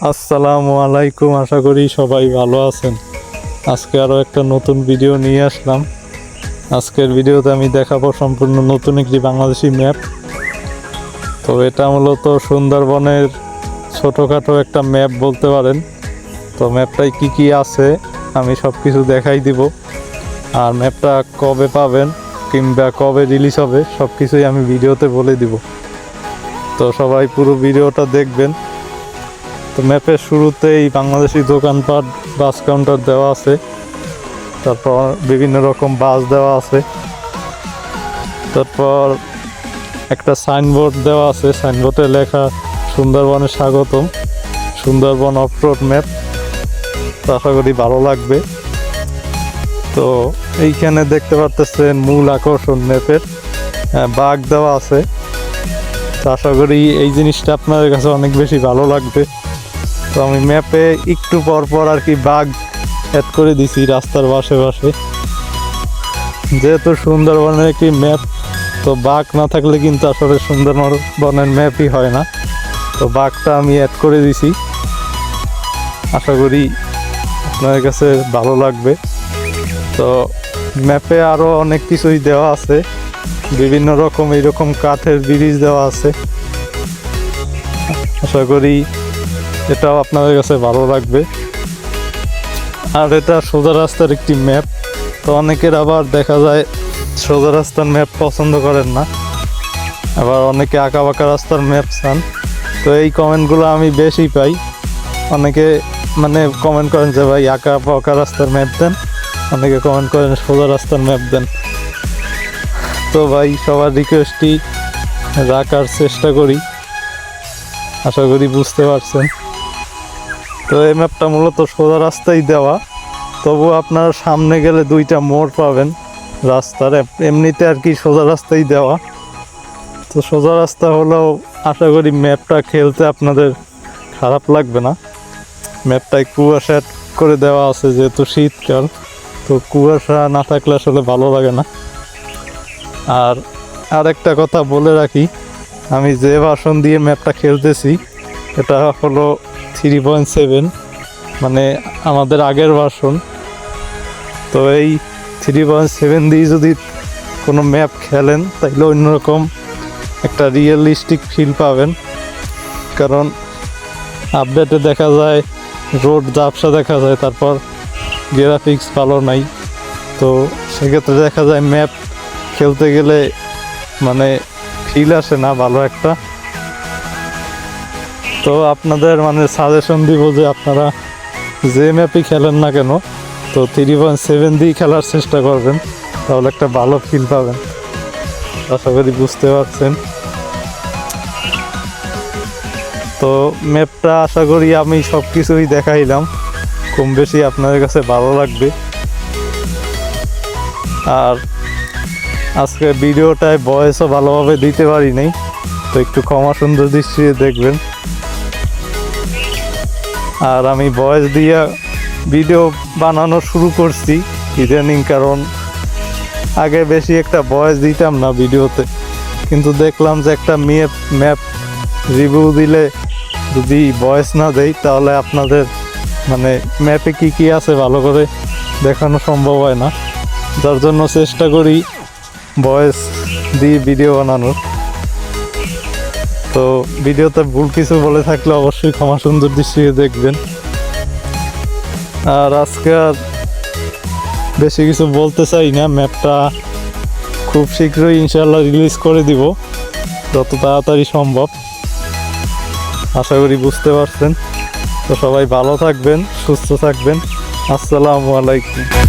আসসালামু আলাইকুম, আশা করি সবাই ভালো আছেন। আজকে আরও একটা নতুন ভিডিও নিয়ে আসলাম। আজকের ভিডিওতে আমি দেখাবো সম্পূর্ণ নতুন একটি বাংলাদেশি ম্যাপ তো এটা মূলত সুন্দরবনের ছোটোখাটো একটা ম্যাপ বলতে পারেন। তো ম্যাপটায় কি কি আছে, আমি সব কিছু দেখাই দিব। আর ম্যাপটা কবে পাবেন কিংবা কবে রিলিজ হবে সব কিছুই আমি ভিডিওতে বলে দিব। তো সবাই পুরো ভিডিওটা দেখবেন। তো ম্যাপের শুরুতেই বাংলাদেশি দোকানপাট বাস কাউন্টার দেওয়া আছে। তারপর বিভিন্ন রকম বাস দেওয়া আছে। তারপর একটা সাইনবোর্ড দেওয়া আছে। সাইনবোর্ডে লেখা, সুন্দরবনে স্বাগতম। সুন্দরবন অফরোড ম্যাপ তো আশা করি ভালো লাগবে। তো এইখানে দেখতে পারতেছেন মূল আকর্ষণ ম্যাপের বাঘ দেওয়া আছে। তো আশা করি এই জিনিসটা আপনাদের কাছে অনেক বেশি ভালো লাগবে। তো আমি ম্যাপে একটু পর পর আর কি বাঘ অ্যাড করে দিছি রাস্তার পাশে পাশে। যেহেতু সুন্দরবনের একটি ম্যাপ তো বাঘ না থাকলে কিন্তু আসলে সুন্দরবনের ম্যাপই হয় না। তো বাঘটা আমি অ্যাড করে দিছি। আশা করি আপনাদের কাছে ভালো লাগবে। তো ম্যাপে আরও অনেক কিছুই দেওয়া আছে। বিভিন্ন রকম, এইরকম কাঠের ব্রিজ দেওয়া আছে। আশা করি এটাও আপনাদের কাছে ভালো লাগবে। আর এটা সোজা রাস্তার একটি ম্যাপ তো অনেকের আবার দেখা যায় সোজা রাস্তার ম্যাপ পছন্দ করেন না। আবার অনেকে আঁকা বাঁকা রাস্তার ম্যাপ চান। তো এই কমেন্টগুলো আমি বেশি পাই। অনেকে মানে কমেন্ট করেন যে, ভাই আঁকা বাঁকা রাস্তার ম্যাপ দেন। অনেকে কমেন্ট করেন, সোজা রাস্তার ম্যাপ দেন। তো ভাই, সবার রিকোয়েস্টই রাখার চেষ্টা করি। আশা করি বুঝতে পারছেন। তো এই ম্যাপটা মূলত সোজা রাস্তায় দেওয়া। তবু আপনার সামনে গেলে দুইটা মোড় পাবেন রাস্তার। এমনিতে আর কি সোজা রাস্তায় দেওয়া। তো সোজা রাস্তা হলেও আশা করি ম্যাপটা খেলতে আপনাদের খারাপ লাগবে না। ম্যাপটায় কুয়াশা করে দেওয়া আছে যেহেতু শীতকাল। তো কুয়াশা না থাকলে আসলে ভালো লাগে না। আর আরেকটা কথা বলে রাখি। আমি যে ভাষণ দিয়ে ম্যাপটা খেলতেছি, এটা হলো থ্রি পয়েন্ট সেভেন মানে আমাদের আগের ভার্সন। তো এই থ্রি পয়েন্ট সেভেন দিয়ে যদি কোনো ম্যাপ খেলেন তাহলে অন্যরকম একটা রিয়েলিস্টিক ফিল পাবেন। কারণ আপডেটে দেখা যায়, রোড জাপসা দেখা যায়, তারপর গ্রাফিক্স ভালো নাই। তো সেক্ষেত্রে দেখা যায় ম্যাপ খেলতে গেলে মানে ফিল আসে না ভালো একটা। তো আপনাদের মানে সাজেশন দিব যে আপনারা যে ম্যাপই খেলেন না কেন, তো থ্রি পয়েন্ট সেভেন দিয়ে খেলার চেষ্টা করবেন, তাহলে একটা ভালো ফিল পাবেন। আশা করি বুঝতে পারছেন। তো ম্যাপটা আশা করি আমি সব কিছুই দেখাইলাম, কম বেশি আপনাদের কাছে ভালো লাগবে। আর আজকে ভিডিওটায় বয়সও ভালোভাবে দিতে পারি নাই তো একটু ক্ষমা সুন্দর দৃষ্টিতে দেখবেন। আর আমি ভয়েস দিয়ে ভিডিও বানানো শুরু করছি, ইদানিং কারণ আগে বেশি একটা ভয়েস দিতাম না ভিডিওতে কিন্তু দেখলাম যে একটা ম্যাপ ম্যাপ রিভিউ দিলে যদি ভয়েস না দেই, তাহলে আপনাদের মানে ম্যাপে কি কি আছে ভালো করে দেখানো সম্ভব হয় না। যার জন্য চেষ্টা করি ভয়েস দিয়ে ভিডিও বানানোর। তো ভিডিওতে ভুল কিছু বলে থাকলে অবশ্যই ক্ষমা সুন্দর দৃষ্টিতে দেখবেন। আর আজকে আর বেশি কিছু বলতে চাই না, ম্যাপটা খুব শীঘ্রই ইনশাল্লাহ রিলিজ করে দিব, যত তাড়াতাড়ি সম্ভব। আশা করি বুঝতে পারছেন। তো সবাই ভালো থাকবেন, সুস্থ থাকবেন। আসসালামু আলাইকুম।